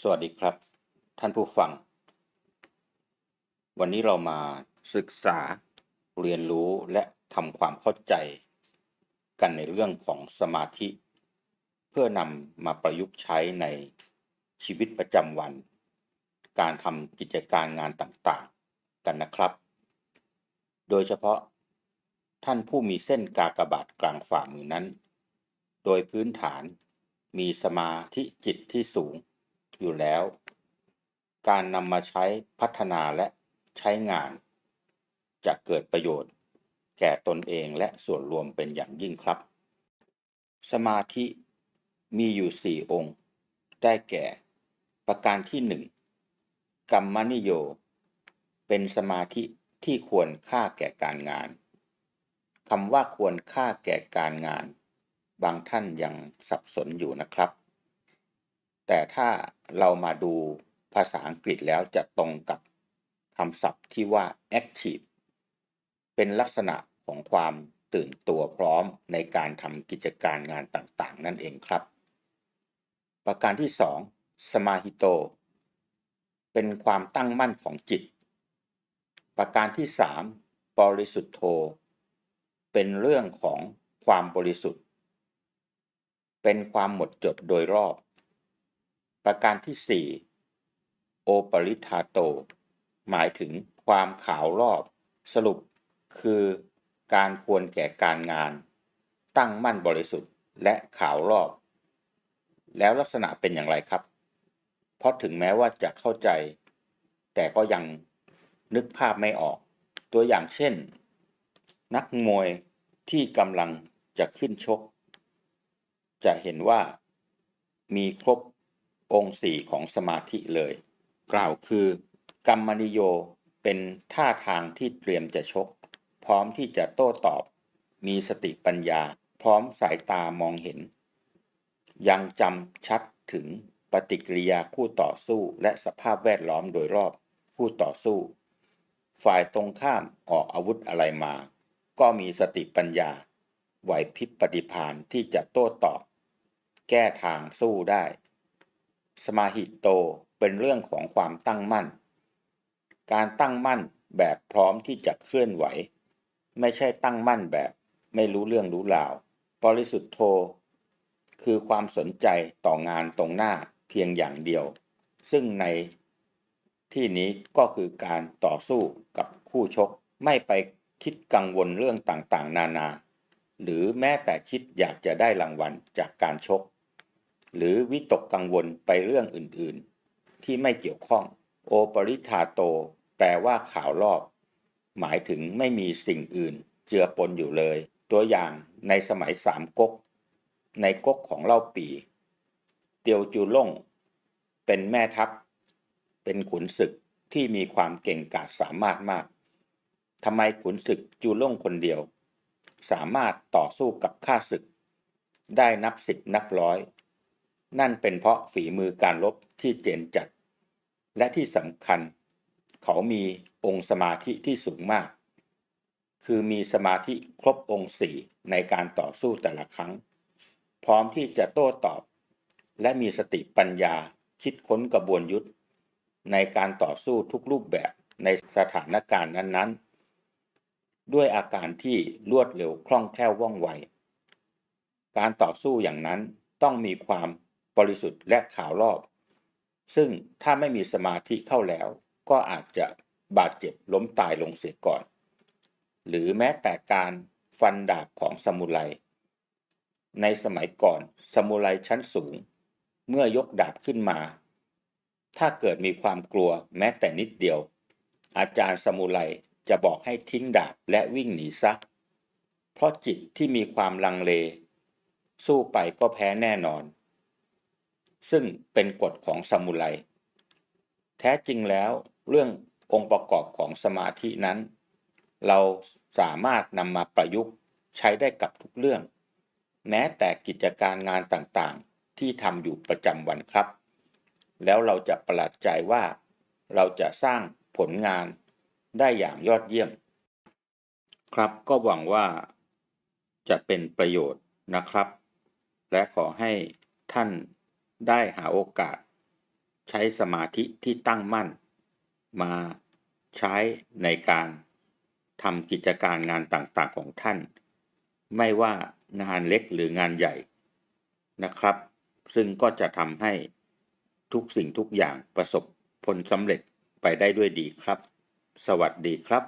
สวัสดีครับ ท่านผู้ฟัง วันนี้เรามาศึกษาเรียนรู้และทำความเข้าใจ กันในเรื่องของสมาธิ เพื่อนำมาประยุกต์ใช้ในชีวิตประจำวัน การทำกิจการงานต่างๆ กันนะครับ โดยเฉพาะ ท่านผู้มีเส้นกากบาทกลางฝ่ามือนั้น โดยพื้นฐานมีสมาธิจิตที่สูง อยู่แล้ว การนำมาใช้พัฒนาและใช้งาน จะเกิดประโยชน์ แก่ตนเองและส่วนรวมเป็นอย่างยิ่งครับ สมาธิมีอยู่สี่องค์ ได้แก่ ประการที่หนึ่งกรรมนิโย เป็นสมาธิที่ควรค่าแก่การงานคำว่าควรค่าแก่การงาน บางท่านยังสับสนอยู่นะครับ แต่ถ้าเรามาดูภาษาอังกฤษแล้วจะตรงกับคำศัพท์ที่ว่า active เป็นลักษณะของความตื่นตัวพร้อมในการทำกิจการงานต่างๆ นั่นเองครับ ประการที่ 2 สมาหิโต เป็นความตั้งมั่นของจิต ประการที่ 3 บริสุทธโธ เป็นเรื่องของความบริสุทธิ์ เป็นความหมดจดโดยรอบ ประการที่ 4 โอปริทาโต หมายถึงความขาวรอบ สรุปคือ การควรแก่การงาน ตั้งมั่นบริสุทธิ์และขาวรอบ แล้วลักษณะเป็นอย่างไรครับ เพราะถึงแม้ว่าจะเข้าใจ แต่ก็ยังนึกภาพไม่ออก ตัวอย่างเช่น นักมวยที่กำลังจะขึ้นชก จะเห็นว่ามีครบ องค์สี่ของสมาธิเลย กล่าวคือกรรมนิโยเป็นท่าทางที่เตรียมจะชก พร้อมที่จะโต้ตอบ มีสติปัญญา พร้อมสายตามองเห็น ยังจำชัดถึงปฏิกิริยาคู่ต่อสู้และสภาพแวดล้อมโดยรอบคู่ต่อสู้ ฝ่ายตรงข้ามออกอาวุธอะไรมา ก็มีสติปัญญาไหวพริบปฏิภาณที่จะโต้ตอบ แก้ทางสู้ได้ สมาหิตโตเป็นเรื่องของความตั้งมั่น การตั้งมั่นแบบพร้อมที่จะเคลื่อนไหว ไม่ใช่ตั้งมั่นแบบไม่รู้เรื่องรู้ราวบริสุทธโธคือความสนใจต่องานตรงหน้าเพียงอย่างเดียว ซึ่งในที่นี้ก็คือการต่อสู้กับคู่ชกไม่ไปคิดกังวลเรื่องต่างๆ นานา หรือแม้แต่คิดอยากจะได้รางวัลจากการชก หรือวิตกกังวลไปเรื่องอื่นๆ ที่ไม่เกี่ยวข้อง โอปริธาโต แปลว่าข่าวรอบ หมายถึงไม่มีสิ่งอื่น เจือปนอยู่เลย ตัวอย่างในสมัยสามก๊ก ในก๊กของเล่าปี เตียวจูล่ง เป็นแม่ทัพ เป็นขุนศึกที่มีความเก่งกาจสามารถมากทำไมขุนศึกจูล่งคนเดียว สามารถต่อสู้กับข้าศึก ได้นับสิบนับร้อย นั่นเป็นเพราะฝีมือการรบที่เจนจัด และที่สำคัญ เขามีองค์สมาธิที่สูงมาก คือมีสมาธิครบองค์สี่ในการต่อสู้แต่ละครั้ง พร้อมที่จะโต้ตอบ และมีสติปัญญาคิดค้นกระบวนยุทธในการต่อสู้ทุกรูปแบบในสถานการณ์นั้นๆ ด้วยอาการที่รวดเร็วคล่องแคล่วว่องไว การต่อสู้อย่างนั้นต้องมีความ บริสุทธิ์และขาวรอบ ซึ่งถ้าไม่มีสมาธิเข้าแล้ว ก็อาจจะบาดเจ็บล้มตายลงเสียก่อน หรือแม้แต่การฟันดาบของสมุไรในสมัยก่อนสมุไรชั้นสูง เมื่อยกดาบขึ้นมา ถ้าเกิดมีความกลัวแม้แต่นิดเดียว อาจารย์สมุไรจะบอกให้ทิ้งดาบและวิ่งหนีซะ เพราะจิตที่มีความลังเล สู้ไปก็แพ้แน่นอน ซึ่งเป็นกฎของสมุไรแท้จริงแล้วเรื่ององค์ประกอบของสมาธินั้น เราสามารถนำมาประยุกต์ใช้ได้กับทุกเรื่อง แม้แต่กิจการงานต่างๆ ที่ทำอยู่ประจำวันครับ แล้วเราจะประหลาดใจว่า เราจะสร้างผลงานได้อย่างยอดเยี่ยม ครับก็หวังว่าจะเป็นประโยชน์นะครับ และขอให้ท่าน ได้หาโอกาส ใช้สมาธิที่ตั้งมั่น มาใช้ในการทำกิจการงานต่างๆของท่าน ไม่ว่างานเล็กหรืองานใหญ่นะครับ ซึ่งก็จะทำให้ทุกสิ่งทุกอย่างประสบผลสำเร็จไปได้ด้วยดีครับ สวัสดีครับ